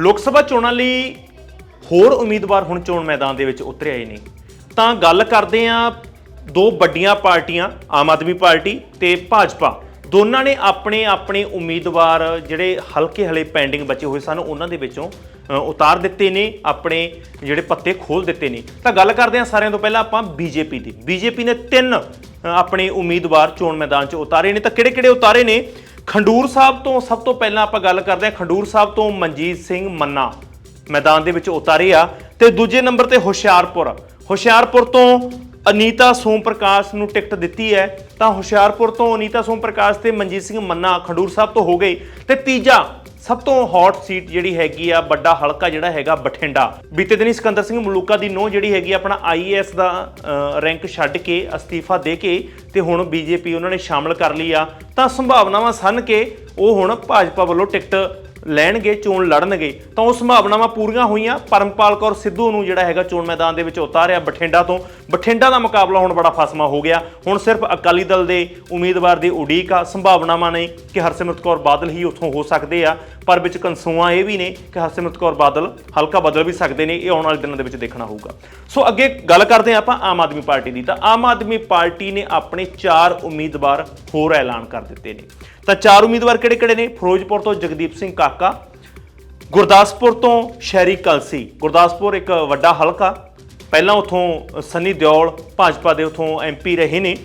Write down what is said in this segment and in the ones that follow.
ਲੋਕ ਸਭਾ ਚੋਣਾਂ ਲਈ ਹੋਰ ਉਮੀਦਵਾਰ ਹੁਣ ਚੋਣ ਮੈਦਾਨ ਦੇ ਵਿੱਚ ਉਤਰੇ ਆਏ ਨੇ। ਤਾਂ ਗੱਲ ਕਰਦੇ ਆ ਦੋ ਵੱਡੀਆਂ ਪਾਰਟੀਆਂ, ਆਮ ਆਦਮੀ ਪਾਰਟੀ ਤੇ ਭਾਜਪਾ। ਦੋਨਾਂ ਨੇ ਆਪਣੇ ਆਪਣੇ ਉਮੀਦਵਾਰ ਜਿਹੜੇ ਹਲਕੇ ਹਲੇ ਪੈਂਡਿੰਗ ਬਚੇ ਹੋਏ ਸਨ, ਉਹਨਾਂ ਦੇ ਵਿੱਚੋਂ ਉਤਾਰ ਦਿੱਤੇ ਨੇ, ਆਪਣੇ ਜਿਹੜੇ ਪੱਤੇ ਖੋਲ ਦਿੱਤੇ ਨੇ। ਤਾਂ ਗੱਲ ਕਰਦੇ ਹਾਂ ਸਾਰਿਆਂ ਤੋਂ ਪਹਿਲਾਂ ਆਪਾਂ ਬੀਜੇਪੀ ਦੀ। ਬੀਜੇਪੀ ਨੇ ਤਿੰਨ ਆਪਣੇ ਉਮੀਦਵਾਰ ਚੋਣ ਮੈਦਾਨ 'ਚ ਉਤਾਰੇ ਨੇ। ਤਾਂ ਕਿਹੜੇ-ਕਿਹੜੇ ਉਤਾਰੇ ਨੇ? ਖੰਡੂਰ ਸਾਹਿਬ ਤੋਂ ਸਭ ਤੋਂ ਪਹਿਲਾਂ ਆਪਾਂ ਗੱਲ ਕਰਦੇ ਹਾਂ ਖੰਡੂਰ ਸਾਹਿਬ ਤੋਂ ਮਨਜੀਤ ਸਿੰਘ ਮੰਨਾ। ਮੈਦਾਨ ਦੇ ਵਿੱਚ ਉਤਾਰੇ ਆ ਤੇ ਦੂਜੇ ਨੰਬਰ ਤੇ ਹੁਸ਼ਿਆਰਪੁਰ। ਹੁਸ਼ਿਆਰਪੁਰ ਤੋਂ ਅਨੀਤਾ ਸੋਮ ਪ੍ਰਕਾਸ਼ ਨੂੰ ਟਿਕਟ ਦਿੱਤੀ ਹੈ। ਤਾਂ ਹੁਸ਼ਿਆਰਪੁਰ ਤੋਂ ਅਨੀਤਾ ਸੋਮ ਪ੍ਰਕਾਸ਼ ਤੇ ਮਨਜੀਤ ਸਿੰਘ ਮੰਨਾ ਖੰਡੂਰ ਸਾਹਿਬ ਤੋਂ ਹੋ ਗਏ ਤੇ ਤੀਜਾ ਸਭ ਤੋਂ ਹੌਟ ਸੀਟ ਜਿਹੜੀ ਹੈਗੀ ਆ ਵੱਡਾ ਹਲਕਾ ਜਿਹੜਾ ਹੈਗਾ ਬਠਿੰਡਾ। ਬੀਤੇ ਦਿਨੀ ਸਿਕੰਦਰ ਸਿੰਘ ਮਲੂਕਾ ਦੀ ਨੋ ਜਿਹੜੀ ਹੈਗੀ ਆ, ਆਪਣਾ ਆਈਏਐਸ ਦਾ ਰੈਂਕ ਛੱਡ ਕੇ ਅਸਤੀਫਾ ਦੇ ਕੇ ਤੇ ਹੁਣ ਬੀਜੇਪੀ ਉਹਨਾਂ ਨੇ ਸ਼ਾਮਲ ਕਰ ਲਈ ਆ। ਤਾਂ ਸੰਭਾਵਨਾਵਾਂ ਸਨ ਕਿ ਉਹ ਹੁਣ ਭਾਜਪਾ ਵੱਲੋਂ ਟਿਕਟ ਲੈਣਗੇ, ਚੋਣ ਲੜਨਗੇ, ਤਾਂ ਉਹ ਸੰਭਾਵਨਾਵਾਂ ਪੂਰੀਆਂ ਹੋਈਆਂ। ਪਰਮਪਾਲ ਕੌਰ ਸਿੱਧੂ ਨੂੰ ਜਿਹੜਾ ਹੈਗਾ ਚੋਣ ਮੈਦਾਨ ਦੇ ਵਿੱਚ ਉਤਾਰਿਆ ਬਠਿੰਡਾ ਤੋਂ। ਬਠਿੰਡਾ ਦਾ ਮੁਕਾਬਲਾ ਹੁਣ ਬੜਾ ਫਾਸਮਾ ਹੋ ਗਿਆ। ਹੁਣ ਸਿਰਫ ਅਕਾਲੀ ਦਲ ਦੇ ਉਮੀਦਵਾਰ ਦੀ ਉਡੀਕ ਆ, ਸੰਭਾਵਨਾਵਾਂ ਨੇ ਕਿ ਹਰਸਿਮਰਤ ਕੌਰ ਬਾਦਲ ਹੀ ਉੱਥੋਂ ਹੋ ਸਕਦੇ ਆ, ਪਰ ਵਿੱਚ ਕਨਸੂਆਂ ਇਹ ਵੀ ਨੇ ਕਿ ਹਰਸਿਮਰਤ ਕੌਰ ਬਾਦਲ ਹਲਕਾ ਬਦਲ ਵੀ ਸਕਦੇ ਨੇ, ਇਹ ਆਉਣ ਵਾਲੇ ਦਿਨਾਂ ਦੇ ਵਿੱਚ ਦੇਖਣਾ ਹੋਊਗਾ। ਸੋ ਅੱਗੇ ਗੱਲ ਕਰਦੇ ਹਾਂ ਆਪਾਂ ਆਮ ਆਦਮੀ ਪਾਰਟੀ ਦੀ। ਤਾਂ ਆਮ ਆਦਮੀ ਪਾਰਟੀ ਨੇ ਆਪਣੇ ਚਾਰ ਉਮੀਦਵਾਰ ਹੋਰ ਐਲਾਨ ਕਰ ਦਿੱਤੇ ਨੇ। ਤਾਂ ਚਾਰ ਉਮੀਦਵਾਰ ਕਿਹੜੇ-ਕਿਹੜੇ ਨੇ? ਫਿਰੋਜ਼ਪੁਰ ਤੋਂ ਜਗਦੀਪ ਸਿੰਘ ਕਾਕਾ, ਗੁਰਦਾਸਪੁਰ ਤੋਂ ਸ਼ਹਿਰੀ ਕਲਸੀ। ਗੁਰਦਾਸਪੁਰ ਇੱਕ ਵੱਡਾ ਹਲਕਾ। ਪਹਿਲਾਂ ਉਥੋਂ ਸੰਨੀ ਦਿਓਲ ਭਾਜਪਾ ਦੇ ਉਥੋਂ ਐਮਪੀ ਰਹੇ ਨੇ।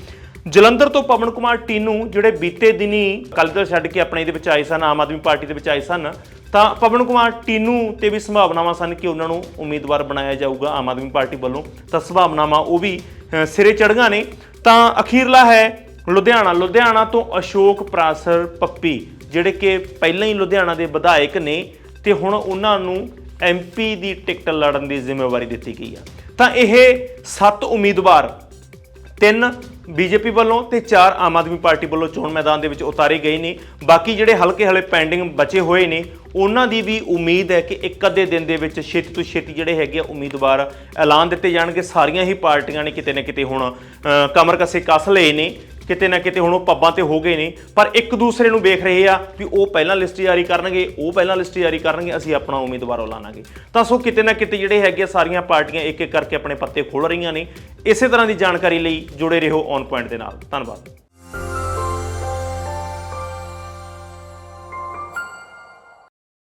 ਜਲੰਧਰ ਤੋਂ ਪਵਨ ਕੁਮਾਰ ਟੀਨੂ, ਜਿਹੜੇ ਬੀਤੇ ਦਿਨੀ ਅਕਾਲੀ ਦਲ ਛੱਡ ਕੇ ਆਪਣੇ ਇਹਦੇ ਵਿੱਚ ਆਏ ਸਨ, ਆਮ ਆਦਮੀ ਪਾਰਟੀ ਦੇ ਵਿੱਚ ਆਏ ਸਨ, ਤਾਂ ਪਵਨ ਕੁਮਾਰ ਟੀਨੂ ਤੇ ਵੀ ਸੰਭਾਵਨਾਵਾਂ ਸਨ ਕਿ ਉਹਨਾਂ ਨੂੰ ਉਮੀਦਵਾਰ ਬਣਾਇਆ ਜਾਊਗਾ ਆਮ ਆਦਮੀ ਪਾਰਟੀ ਵੱਲੋਂ। ਤਾਂ ਸੰਭਾਵਨਾਵਾਂ ਉਹ ਵੀ ਸਿਰੇ ਚੜ੍ਹਗਾਂ ਨੇ। ਤਾਂ ਅਖੀਰਲਾ ਹੈ ਲੁਧਿਆਣਾ ਲੁਧਿਆਣਾ ਤੋਂ ਅਸ਼ੋਕ ਪ੍ਰਾਸਰ ਪੱਪੀ, ਜਿਹੜੇ ਕਿ ਪਹਿਲਾਂ ਹੀ ਲੁਧਿਆਣਾ ਦੇ ਵਿਧਾਇਕ ਨੇ ਤੇ ਹੁਣ ਉਹਨਾਂ ਨੂੰ ਐਮਪੀ ਦੀ ਟਿਕਟ ਲੜਨ ਦੀ ਜ਼ਿੰਮੇਵਾਰੀ ਦਿੱਤੀ ਗਈ ਆ। ਤਾਂ ਇਹ ਸੱਤ ਉਮੀਦਵਾਰ, ਤਿੰਨ ਬੀਜੇਪੀ ਵੱਲੋਂ ਤੇ ਚਾਰ ਆਮ ਆਦਮੀ ਪਾਰਟੀ ਵੱਲੋਂ ਚੋਣ ਮੈਦਾਨ ਦੇ ਵਿੱਚ ਉਤਾਰੇ ਗਏ ਨੇ। ਬਾਕੀ ਜਿਹੜੇ ਹਲਕੇ ਹਲੇ ਪੈਂਡਿੰਗ ਬਚੇ ਹੋਏ ਨੇ, ਉਹਨਾਂ ਦੀ ਵੀ ਉਮੀਦ ਹੈ ਕਿ ਇੱਕ ਅੱਧੇ ਦਿਨ ਦੇ ਵਿੱਚ ਛੇਤੀ ਤੋਂ ਛੇਤੀ ਜਿਹੜੇ ਹੈਗੇ ਆ ਉਮੀਦਵਾਰ ਐਲਾਨ ਦਿੱਤੇ ਜਾਣਗੇ। ਸਾਰੀਆਂ ਹੀ ਪਾਰਟੀਆਂ ਨੇ ਕਿਤੇ ਨਾ ਕਿਤੇ ਹੁਣ ਕਮਰ ਕੱਸੇ ਕੱਸ ਲਏ ਨੇ। ਕਿਤੇ ਨਾ ਕਿਤੇ ਹੁਣ ਉਹ ਪੱਬਾਂ ਤੇ ਹੋ ਗਏ ਨੇ ਪਰ ਇੱਕ ਦੂਸਰੇ ਨੂੰ ਵੇਖ ਰਹੇ ਆ ਵੀ ਉਹ ਪਹਿਲਾਂ ਲਿਸਟ ਜਾਰੀ ਕਰਨਗੇ ਉਹ ਪਹਿਲਾਂ ਲਿਸਟ ਜਾਰੀ ਕਰਨਗੇ ਅਸੀਂ ਆਪਣਾ ਉਮੀਦਵਾਰ ਐਲਾਨਾਂਗੇ ਤਾਂ ਸੋ ਕਿਤੇ ਨਾ ਕਿਤੇ ਜਿਹੜੇ ਹੈਗੇ ਆ, ਸਾਰੀਆਂ ਪਾਰਟੀਆਂ ਇੱਕ ਇੱਕ ਕਰਕੇ ਆਪਣੇ ਪੱਤੇ ਖੋਲ ਰਹੀਆਂ ਨੇ। ਇਸੇ ਤਰ੍ਹਾਂ ਦੀ ਜਾਣਕਾਰੀ ਲਈ ਜੁੜੇ ਰਹੋ ਔਨ ਪੁਆਇੰਟ ਦੇ ਨਾਲ। ਧੰਨਵਾਦ।